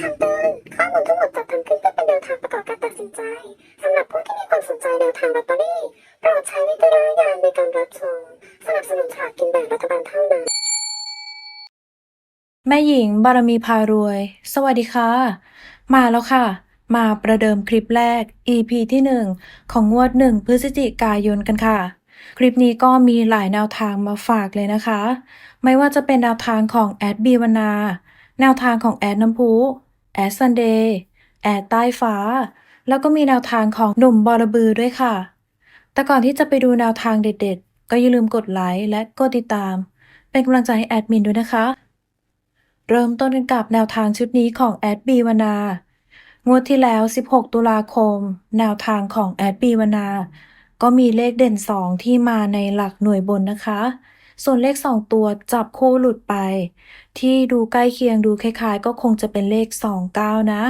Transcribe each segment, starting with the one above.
คำเตือนข้อมูลทั้งหมดจัดทำขึ้นเพื่อเป็นแนวทางประกอบการตัดสินใจสำหรับผู้ที่มีความสนใจแนวทางลอตเตอรี่โปรดใช้วิจารณญาณในการรับชมสนับสนุนฉลากกินแบ่งรัฐบาลเท่านั้น แม่หญิงบารมีพารวย สวัสดีค่ะ มาแล้วค่ะ มาประเดิมคลิปแรก EP ที่ 1 ของงวด 1 พฤศจิกายนกันค่ะ คลิปนี้ก็มีหลายแนวทางมาฝากเลยนะคะ ไม่ว่าจะเป็นแนวทางของแอดบีวนา แนวทางของแอดน้ำพุแอดซันเดย์แอดใต้ฟ้า แล้วก็มีแนวทางของหนุ่มบอระบือด้วยค่ะ แต่ก่อนที่จะไปดูแนวทางเด็ดๆ ก็อย่าลืมกดไลค์และกดติดตาม เป็นกำลังใจให้แอดมินด้วยนะคะ เริ่มต้นกันกับแนวทางชุดนี้ของแอดบีวนา งวดที่แล้ว 16 ตุลาคม แนวทางของแอดบีวนา ก็มีเลขเด่น 2 ที่มาในหลักหน่วยบนนะคะ ส่วนเลข 2 ตัวจับคู่หลุดไป ที่ดูใกล้เคียงดูคล้ายๆ ก็คงจะเป็นเลข 29 นะ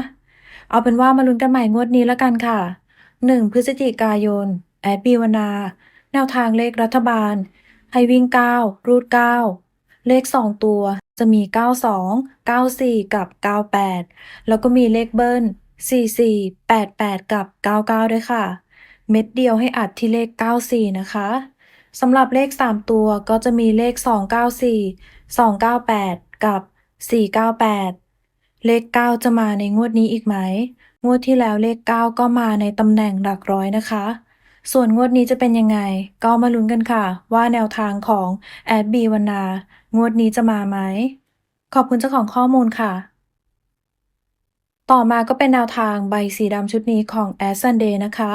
เอาเป็นว่ามาลุ้นกันใหม่งวดนี้แล้วกันค่ะ 1 พฤศจิกายน แอดบีวนา แนวทางเลขรัฐบาล ให้วิ่ง 9 รูด 9 เลข 2 ตัวจะมี 92 94 กับ 98 แล้วก็มีเลขเบิ้ล 44 88 กับ 99 ด้วยค่ะ เม็ดเดียวให้อัดที่เลข 94 นะคะ สำหรับเลข 3 ตัวก็จะมีเลข 294 298 กับ 498 เลข 9 จะมาในงวดนี้อีกไหม งวดที่แล้วเลข 9 ก็มาในตำแหน่งหลักร้อยนะคะ ส่วนงวดนี้จะเป็นยังไง ก็มาลุ้นกันค่ะ ว่าแนวทางของแอดบีวนางวดนี้จะมาไหม ขอบคุณเจ้าของข้อมูลค่ะ ต่อมาก็เป็นแนวทางใบสีดำชุดนี้ของแอดซันเดย์นะคะ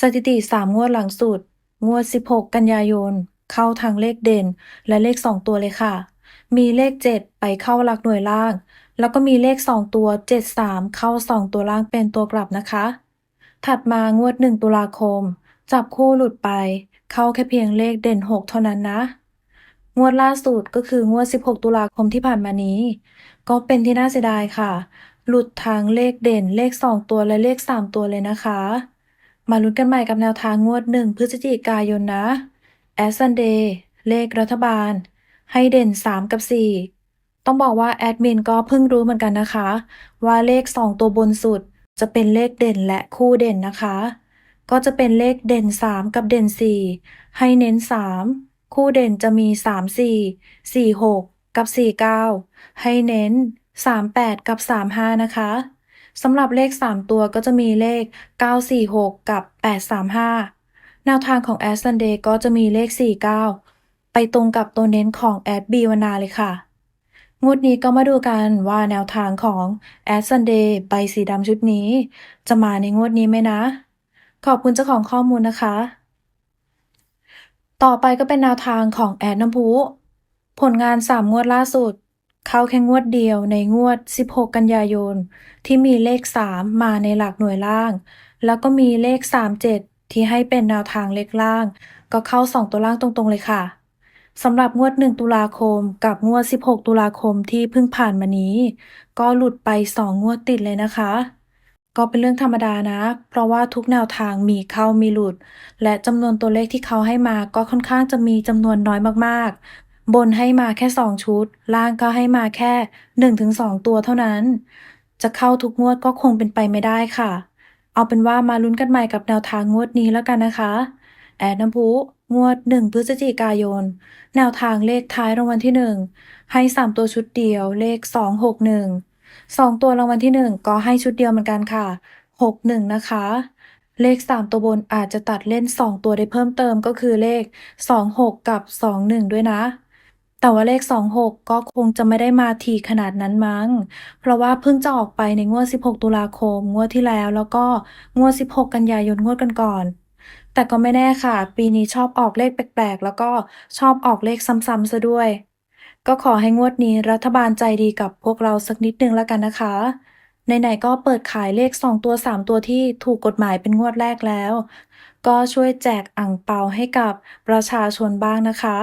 สถิติ 3 งวดหลังสุด งวด 16 กันยายน เข้าทางเลขเด่น และเลข 2 ตัวเลยค่ะ มีเลข 7 ไปเข้าหลักหน่วยล่าง แล้วก็มีเลข 2 ตัว 73 เข้า 2 ตัวล่างเป็นตัวกลับนะคะ ถัดมางวด 1 ตุลาคม จับคู่หลุดไป เข้าแค่เพียงเลขเด่น 6 เท่านั้นนะ งวดล่าสุดก็คืองวด 16 ตุลาคมที่ผ่านมานี้ ก็เป็นที่น่าเสียดายค่ะ หลุดทางเลขเด่นเลข 2 ตัวและเลข 3 ตัวเลยนะคะ มาลุ้นกันใหม่กับแนวทางงวด1พฤศจิกายนนะแอสซันเดย์เลขรัฐบาล ให้เด่น 3 กับ 4 ต้องบอกว่าแอดมินก็เพิ่งรู้เหมือนกันนะคะ ว่าเลข 2 ตัวบนสุดจะเป็นเลขเด่นและคู่เด่นนะคะ ก็จะเป็นเลขเด่น 3 กับเด่น 4 ให้เน้น 3 คู่เด่นจะมี 3 4 4 6 กับ 4 9 ให้เน้น 3 8 กับ 3 5 นะคะ สำหรับเลข 3 ตัวก็จะมีเลข 946 กับ 835 แนวทางของแอดซันเดย์ก็จะมีเลข 49 ไปตรงกับตัวเน้นของแอดบีวนาเลยค่ะ งวดนี้ก็มาดูกันว่าแนวทางของแอดซันเดย์ใบสีดำชุดนี้ จะมาในงวดนี้ไหมนะ ขอบคุณเจ้าของข้อมูลนะคะ ต่อไปก็เป็นแนวทางของแอดน้ำพุผลงาน 3 งวดล่าสุด เข้าแค่งวดเดียวในงวด 16 กันยายน ที่มีเลข 3 มาในหลักหน่วยล่าง แล้วก็มีเลข 37 ที่ให้เป็นแนวทางเลขล่าง ก็เข้า 2 ตัวล่างตรงๆเลยค่ะสำหรับงวด 1 ตุลาคม กับงวด 16 ตุลาคมที่เพิ่งผ่านมานี้ ก็หลุดไป 2 งวดติดเลยนะคะ ก็เป็นเรื่องธรรมดานะ เพราะว่าทุกแนวทางมีเข้ามีหลุด และจำนวนตัวเลขที่เขาให้มาก็ค่อนข้างจะมีจำนวนน้อยมากๆ บนให้มาแค่ 2 ชุด ล่างก็ให้มาแค่ 1-2 ตัวเท่านั้น จะเข้าทุกงวดก็คงเป็นไปไม่ได้ค่ะ เอาเป็นว่ามาลุ้นกันใหม่กับแนวทางงวดนี้แล้วกันนะคะ แอดน้ำพุงวด 1 พฤศจิกายน แนวทางเลขท้ายรางวัลที่ 1 ให้ 3 ตัวชุดเดียว เลข 261 2 ตัวรางวัลที่ 1 ก็ให้ชุดเดียวเหมือนกันค่ะ 61 นะคะ เลข 3 ตัวบนอาจจะตัดเล่น 2 ตัวได้เพิ่มเติมก็คือเลข 26 กับ 21 ด้วยนะ แต่ว่าเลข 26 ก็คงจะไม่ได้มาทีขนาดนั้นมั้ง เพราะว่าเพิ่งจะออกไปในงวด 16 ตุลาคม งวดที่แล้ว แล้วก็งวด 16 กันยายนงวดกันก่อน แต่ก็ไม่แน่ค่ะ ปีนี้ชอบออกเลขแปลกๆ แล้วก็ชอบออกเลขซ้ำๆซะด้วย ก็ขอให้งวดนี้รัฐบาลใจดีกับพวกเราสักนิดนึงแล้วกันนะคะไหนๆก็เปิดขายเลข 2 ตัว 3 ตัวที่ถูกกฎหมายเป็นงวดแรกแล้ว ก็ช่วยแจกอ่างเปาให้กับประชาชนบ้างนะคะ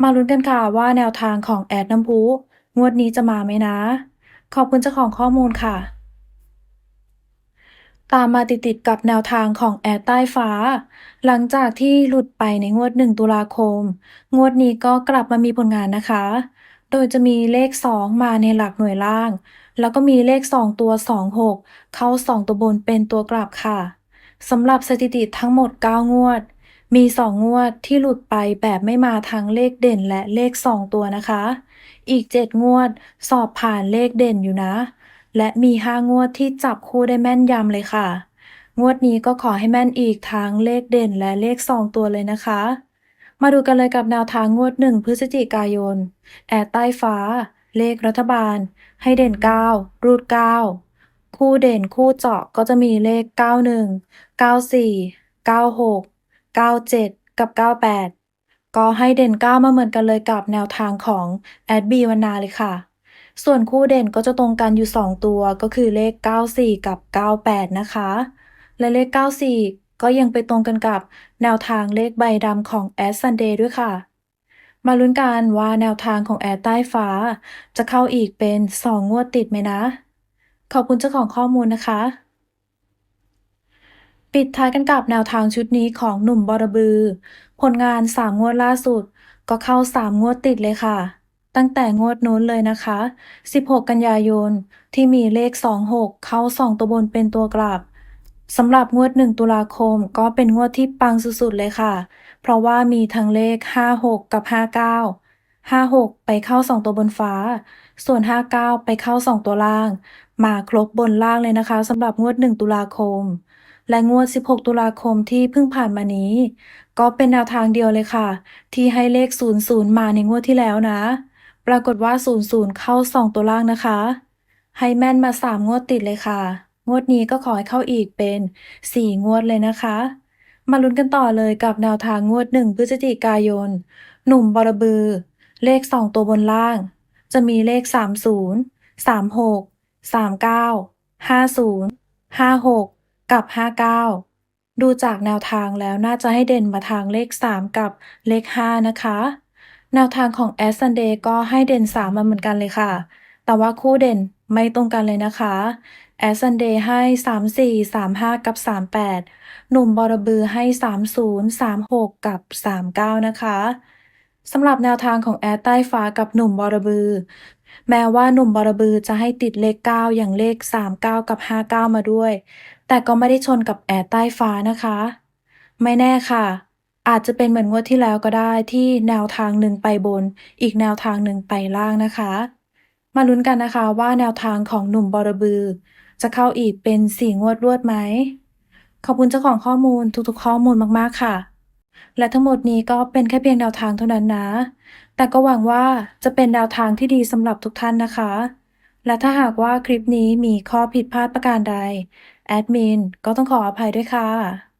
มาลุ้นกันค่ะว่าแนวทางของแอดน้ำพุงวดนี้จะมาไหมนะ ขอบคุณเจ้าของข้อมูลค่ะ ตามมาติดๆกับแนวทางของแอดใต้ฟ้า หลังจากที่หลุดไปในงวด 1 ตุลาคม งวดนี้ก็กลับมามีผลงานนะคะ โดยจะมีเลข 2 มาในหลักหน่วยล่าง แล้วก็มีเลข 2 ตัว 26 เข้า 2 ตัวบนเป็นตัวกลับค่ะสำหรับสถิติทั้งหมด 9 งวด มี2งวดที่หลุดไปแบบไม่มาทั้งเลขเด่นและเลข2ตัวนะคะ อีก7งวดสอบผ่านเลขเด่นอยู่นะ และมี5งวดที่จับคู่ได้แม่นยำเลยค่ะ งวดนี้ก็ขอให้แม่นอีกทั้งเลขเด่นและเลข2ตัวเลยนะคะ มาดูกันเลยกับแนวทางงวด1พฤศจิกายน แอดใต้ฟ้า เลขรัฐบาล ให้เด่น 9 รูด 9 คู่เด่นคู่เจาะก็จะมีเลข 91 94 96 97 กับ 98 ก็ให้เด่น 9 มาเหมือนกันเลยกับแนวทางของแอดบีวันนาเลยค่ะ ส่วนคู่เด่นก็จะตรงกันอยู่ 2 ตัวก็คือเลข 94 กับ 98 นะคะ และเลข 94 ก็ยังไปตรงกันกับแนวทางเลขใบดำของแอดซันเดย์ด้วยค่ะ มาลุ้นกันว่าแนวทางของแอดใต้ฟ้า จะเข้าอีกเป็น 2 งวดติดไหมนะ ขอบคุณเจ้าของข้อมูลนะคะ ปิดท้ายกันกับแนวทางชุดนี้ของหนุ่มบอระบือ ผลงาน3งวดล่าสุด ก็เข้า3งวดติดเลยค่ะ ตั้งแต่งวดนู้นเลยนะคะ 16 กันยายน ที่มีเลข 26 เข้า 2 ตัวบนเป็นตัวกลับสำหรับงวด 1 ตุลาคมก็เป็นงวดที่ปังสุดๆเลยค่ะ เพราะว่ามีทั้งเลข 56 กับ 59 56 ไปเข้า 2 ตัวบนฟ้า ส่วน 59 ไปเข้า 2 ตัวล่าง มาครบบนล่างเลยนะคะสำหรับงวด 1 ตุลาคม และงวด 16 ตุลาคมที่เพิ่งผ่านมานี้ ก็เป็นแนวทางเดียวเลยค่ะ ที่ให้เลข 00 มาในงวดที่แล้วนะ ปรากฏว่า 00 เข้า 2 ตัวล่างนะคะ ให้แม่นมา 3 งวดติดเลยค่ะ งวดนี้ก็ขอให้เข้าอีกเป็น 4 งวดเลยนะคะ มาลุ้นกันต่อเลยกับแนวทางงวด 1 พฤศจิกายน หนุ่มบอระบือ เลข 2 ตัวบนล่าง จะมีเลข 30 36 39 50 56 กับ 59 ดูจากแนวทางแล้วน่าจะให้เด่นมาทางเลข 3 กับเลข 5 นะคะ แนวทางของแอสซันเดย์ก็ให้เด่น 3 มาเหมือนกันเลยค่ะ แต่ว่าคู่เด่นไม่ตรงกันเลยนะคะแอสซันเดย์ให้ 34 35 กับ 38 หนุ่มบอระบือให้ 30 36 กับ 39 นะคะสำหรับแนวทางของแอดใต้ฟ้ากับหนุ่มบอระบือ แม้ว่าหนุ่มบอระบือจะให้ติดเลข 9 อย่างเลข 39 กับ 59 มาด้วย แต่ก็ไม่ได้ชนกับแอดใต้ฟ้านะคะ ไม่แน่ค่ะ อาจจะเป็นเหมือนงวดที่แล้วก็ได้ที่แนวทางหนึ่งไปบน อีกแนวทางหนึ่งไปล่างนะคะ มาลุ้นกันนะคะว่าแนวทางของหนุ่มบอระบือ จะเข้าอีกเป็นสี่งวดรวดไหมขอบคุณเจ้าของข้อมูลทุกๆ ข้อมูลมากๆค่ะ และทั้งหมดนี้ก็เป็นแค่เพียงแนวทางเท่านั้นนะ แต่ก็หวังว่าจะเป็นแนวทางที่ดีสำหรับทุกท่านนะคะ และถ้าหากว่าคลิปนี้มีข้อผิดพลาดประการใด แอดมินก็ต้องขออภัยด้วยค่ะ